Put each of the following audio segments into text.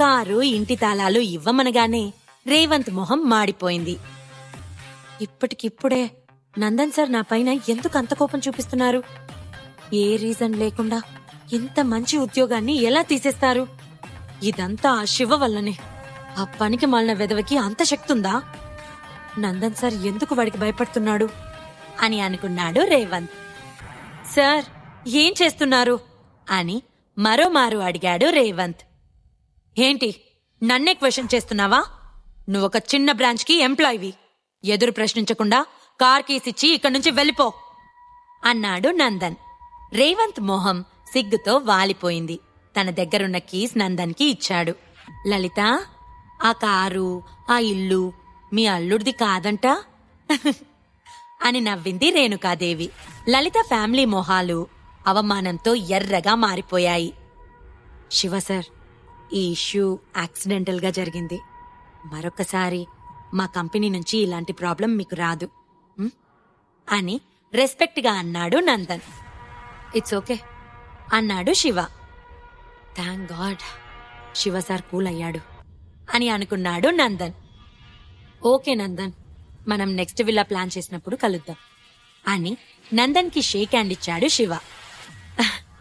Car ఇంటి తాళాలు ఇవ్వమనగానే రేవంత్ మొహం మాడిపోయింది. ఇప్పటికిప్పుడే నందన్ సార్ నా పైన ఎందుకు అంత కోపం చూపిస్తున్నారు? ఏ రీజన్ లేకుండా ఇంత మంచి ఉద్యోగాన్ని ఎలా తీసేస్తారు? ఇదంతా ఆ శివ వల్లనే. ఆ పనికి మాలిన వెదవకి అంత శక్తుందా? నందన్ సార్ ఎందుకు వాడికి భయపడుతున్నాడు? అని అనుకున్నాడు రేవంత్. సార్ ఏం చేస్తున్నారు? అని మరోమారు అడిగాడు రేవంత్. ఏంటి? నన్నే క్వశ్చన్ చేస్తున్నావా? నువ్వొక చిన్న బ్రాంచ్కి ఎంప్లాయీవి. ఎదురు ప్రశ్నించకుండా కార్ కీస్ ఇచ్చి ఇక్కడి నుంచి వెళ్ళిపో. అన్నాడు నందన్. రేవంత్ మొహం సిగ్గుతో వాలిపోయింది. తన దగ్గరున్న కీస్ నందన్కి ఇచ్చాడు. లలిత ఆ కారు ఆ ఇల్లు మీ అల్లుడిది కాదంట? అని నవ్వింది రేణుకాదేవి. లలిత ఫ్యామిలీ మొహాలు అవమానంతో ఎర్రగా మారిపోయాయి. శివ సార్ ఈ ఇష్యూ యాక్సిడెంటల్గా జరిగింది. మరొకసారి మా కంపెనీ నుంచి ఇలాంటి ప్రాబ్లం మీకు రాదు. ఉం? అని రెస్పెక్ట్గా అన్నాడు నందన్. ఇట్స్ ఓకే అన్నాడు Shiva. Thank God Shiva sir cool అయ్యాడు అని అనుకున్నాడు నందన్. ఓకే నందన్ మనం నెక్స్ట్ విల్లా ప్లాన్ చేసినప్పుడు కలుద్దాం అని నందన్కి షేక్ హ్యాండ్ ఇచ్చాడు Shiva.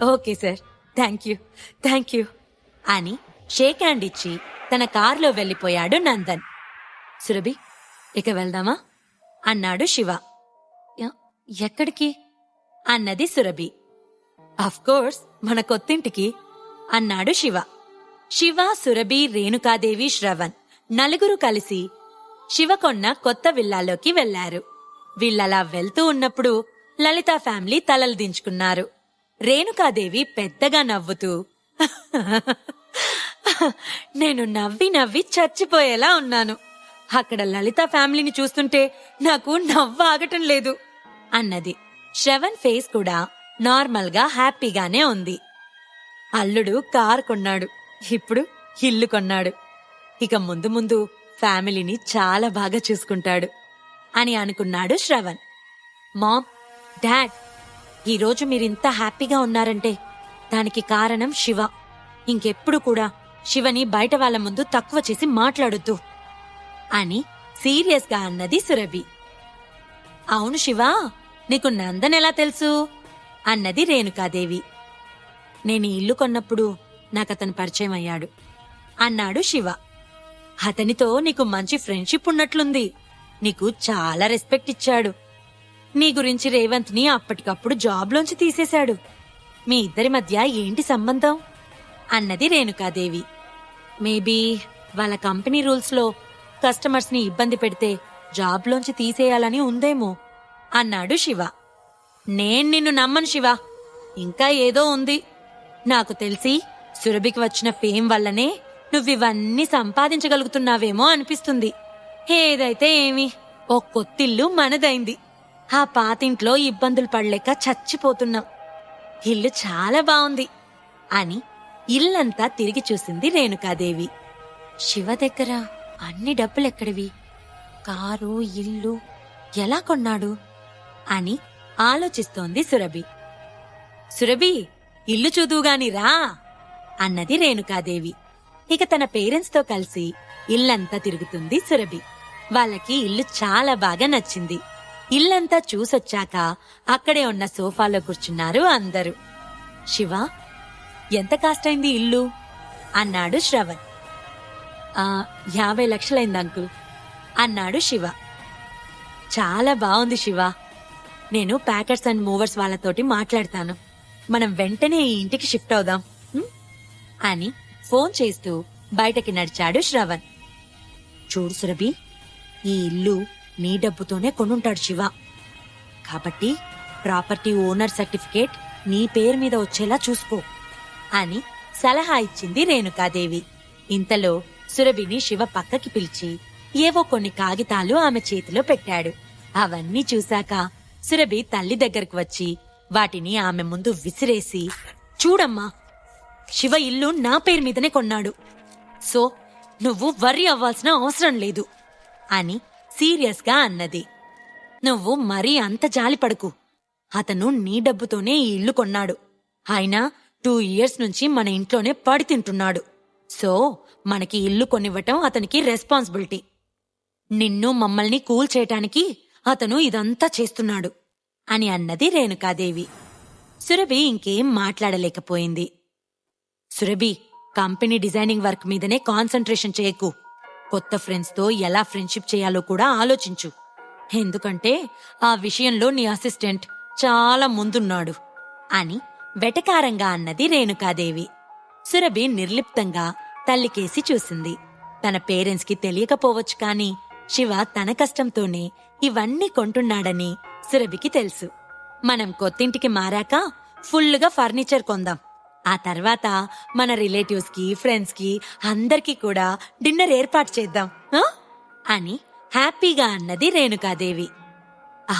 Okay sir thank you thank you అని షేక్ హ్యాండ్ ఇచ్చి తన కారులో వెళ్ళిపోయాడు నందన్. సురభి ఇక వెళ్దామా? అన్నాడు శివ. ఎక్కడికి? అన్నది సురభి. కోర్స్ మన కొత్తింటికి అన్నాడు శివ. శివ సురభి రేణుకాదేవి శ్రవణ్ నలుగురు కలిసి శివకొన్న కొత్త విల్లాలోకి వెళ్ళారు వీళ్ళలా వెళ్తూ ఉన్నప్పుడు లలిత ఫ్యామిలీ తలలు దించుకున్నారు. రేణుకాదేవి పెద్దగా నవ్వుతూ నేను నవ్వి నవ్వి చచ్చిపోయేలా ఉన్నాను. అక్కడ లలిత ఫ్యామిలీని చూస్తుంటే నాకు నవ్వు ఆగటం లేదు అన్నది. శ్రవణ్ ఫేస్ కూడా నార్మల్గా హ్యాపీగానే ఉంది. అల్లుడు కార్ కొన్నాడు. ఇప్పుడు ఇల్లు కొన్నాడు. ఇక ముందు ముందు ఫ్యామిలీని చాలా బాగా చూసుకుంటాడు అని అనుకున్నాడు శ్రవణ్. మామ్ డాడ్ ఈరోజు మీరింత హ్యాపీగా ఉన్నారంటే దానికి కారణం శివ. ఇంకెప్పుడు కూడా శివని బయట వాళ్ళ ముందు తక్కువ చేసి మాట్లాడొద్దు అని సీరియస్గా అన్నది సురభి. అవును శివ నీకు నందన్ ఎలా తెలుసు? అన్నది రేణుకాదేవి. నేను ఇల్లు కొన్నప్పుడు నాకతను పరిచయం అయ్యాడు. అన్నాడు శివ. అతనితో నీకు మంచి ఫ్రెండ్షిప్ ఉన్నట్లుంది. నీకు చాలా రెస్పెక్ట్ ఇచ్చాడు. నీ గురించి రేవంత్ని అప్పటికప్పుడు జాబ్లోంచి తీసేశాడు. మీ ఇద్దరి మధ్య ఏంటి సంబంధం? అన్నది రేణుకాదేవి. మేబీ వాళ్ళ కంపెనీ రూల్స్లో కస్టమర్స్ని ఇబ్బంది పెడితే జాబ్లోంచి తీసేయాలని ఉందేమో అన్నాడు శివ. నేను నిన్ను నమ్మను శివ. ఇంకా ఏదో ఉంది. నాకు తెలిసి సురభికి వచ్చిన ఫేమ్ వల్లనే నువ్వివన్నీ సంపాదించగలుగుతున్నావేమో అనిపిస్తుంది. ఏదైతే ఏమి ఓ కొత్తిల్లు మనదైంది. ఆ పాతింట్లో ఇబ్బందులు పడలేక చచ్చిపోతున్నాం. ఇల్లు చాలా బాగుంది అని ఇల్లంతా తిరిగి చూసింది రేణుకాదేవి. శివ దగ్గర అన్ని డబ్బులెక్కడివి? కారు ఇల్లు ఎలా కొన్నాడు? అని ఆలోచిస్తోంది సురభి. సురభి ఇల్లు చూదువుగాని రా అన్నది రేణుకాదేవి. ఇక తన పేరెంట్స్తో కలిసి ఇల్లంతా తిరుగుతుంది సురభి. వాళ్ళకి ఇల్లు చాలా బాగా నచ్చింది. ఇల్లంతా చూసొచ్చాక అక్కడే ఉన్న సోఫాలో కూర్చున్నారు అందరూ. శివ ఎంత కాస్ట్ అయింది ఇల్లు? అన్నాడు శ్రవణ్. యాభై లక్షలైంది అంకుల్. అన్నాడు శివ. చాలా బాగుంది శివ. నేను ప్యాకెట్స్ అండ్ మూవర్స్ వాళ్ళతోటి మాట్లాడతాను. మనం వెంటనే ఈ ఇంటికి షిఫ్ట్ అవుదాం. అని ఫోన్ చేస్తూ బయటకి నడిచాడు శ్రవణ్. చూడు సురభి ఈ ఇల్లు నీ డబ్బుతోనే కొనుంటాడు శివ. కాబట్టి ప్రాపర్టీ ఓనర్ సర్టిఫికేట్ నీ పేరు మీద వచ్చేలా చూసుకో. అని సలహా ఇచ్చింది రేణుకాదేవి. ఇంతలో సురభిని శివ పక్కకి పిలిచి ఏవో కొన్ని కాగితాలు ఆమె చేతిలో పెట్టాడు. అవన్నీ చూశాక సురభి తల్లి దగ్గరకు వచ్చి వాటిని ఆమె ముందు విసిరేసి చూడమ్మా శివ ఇల్లు నా పేరు మీదనే కొన్నాడు. సో నువ్వు వర్రీ అవ్వాల్సిన అవసరం లేదు అని సీరియస్గా అన్నది. నువ్వు మరీ అంత జాలిపడకు. అతను నీ డబ్బుతోనే ఈ ఇల్లు కొన్నాడు. అయినా టూ ఇయర్స్ నుంచి మన ఇంట్లోనే పడి తింటున్నాడు. సో మనకి ఇల్లు కొనివ్వటం అతనికి రెస్పాన్సిబిలిటీ. నిన్ను మమ్మల్ని కూల్ చేయటానికి అతను ఇదంతా చేస్తున్నాడు అని అన్నది రేణుకాదేవి. సురభి ఇంకేం మాట్లాడలేకపోయింది. సురభి కంపెనీ డిజైనింగ్ వర్క్ మీదనే కాన్సన్ట్రేషన్ చేయకు. కొత్త ఫ్రెండ్స్తో ఎలా ఫ్రెండ్షిప్ చేయాలో కూడా ఆలోచించు. ఎందుకంటే ఆ విషయంలో నీ అసిస్టెంట్ చాలా ముందున్నాడు అని వెటకారంగా అన్నది రేణుకాదేవి. సురభి నిర్లిప్తంగా తల్లికేసి చూసింది. తన పేరెంట్స్కి తెలియకపోవచ్చు కాని శివ తన కష్టంతోనే ఇవన్నీ కొంటున్నాడని సురభికి తెలుసు. మనం కొత్తింటికి మారాక ఫుల్లుగా ఫర్నిచర్ కొందాం. ఆ తర్వాత మన రిలేటివ్స్కి ఫ్రెండ్స్కి అందరికీ కూడా డిన్నర్ ఏర్పాటు చేద్దాం. అని హ్యాపీగా అన్నది రేణుకాదేవి.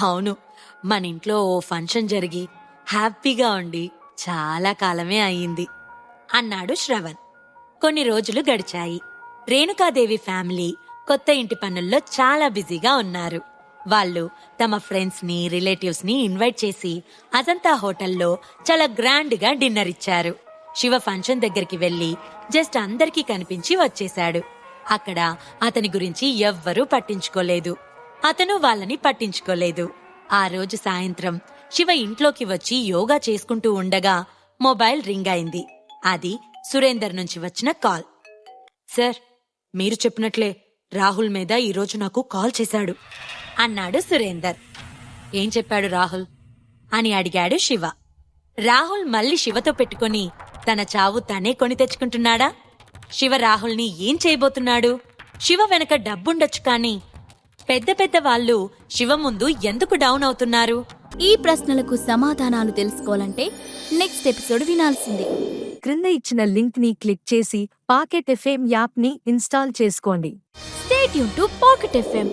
అవును మన ఇంట్లో ఓ ఫంక్షన్ జరిగి హ్యాపీగా ఉండి చాలా కాలమే అయింది అన్నాడు శ్రవణ్. కొన్ని రోజులు గడిచాయి. రేణుకాదేవి ఫ్యామిలీ కొత్త ఇంటి పనుల్లో చాలా బిజీగా ఉన్నారు. వాళ్ళు తమ ఫ్రెండ్స్ని రిలేటివ్స్ని ఇన్వైట్ చేసి అజంతా హోటల్లో చాలా గ్రాండ్గా డిన్నర్ ఇచ్చారు. శివ ఫంక్షన్ దగ్గరికి వెళ్ళి జస్ట్ అందరికీ కనిపించి వచ్చేశాడు. అక్కడ అతని గురించి ఎవ్వరూ పట్టించుకోలేదు. అతను వాళ్ళని పట్టించుకోలేదు. ఆ రోజు సాయంత్రం శివ ఇంట్లోకి వచ్చి యోగా చేసుకుంటూ ఉండగా మొబైల్ రింగ్ అయింది. అది సురేందర్ నుంచి వచ్చిన కాల్. సార్ మీరు చెప్పినట్లే రాహుల్ మీద ఈరోజు నాకు కాల్ చేశాడు అన్నాడు సురేందర్. ఏం చెప్పాడు రాహుల్? అని అడిగాడు శివ. రాహుల్ మళ్ళీ శివతో పెట్టుకొని తన చావు తనే కొని తెచ్చుకుంటున్నాడా? శివ రాహుల్ని ఏం చేయబోతున్నాడు? శివ వెనక డబ్బుండొచ్చు కానీ పెద్ద పెద్ద వాళ్ళు శివ ముందు ఎందుకు డౌన్ అవుతున్నారు? ఈ ప్రశ్నలకు సమాధానాలు తెలుసుకోవాలంటే నెక్స్ట్ ఎపిసోడ్ వినాల్సిందే. క్రింద ఇచ్చిన లింక్ని క్లిక్ చేసి పాకెట్ ఎఫ్ఎం యాప్ని ఇన్స్టాల్ చేసుకోండి. స్టేట్ యూన్ టు పాకెట్ ఎఫ్ఎం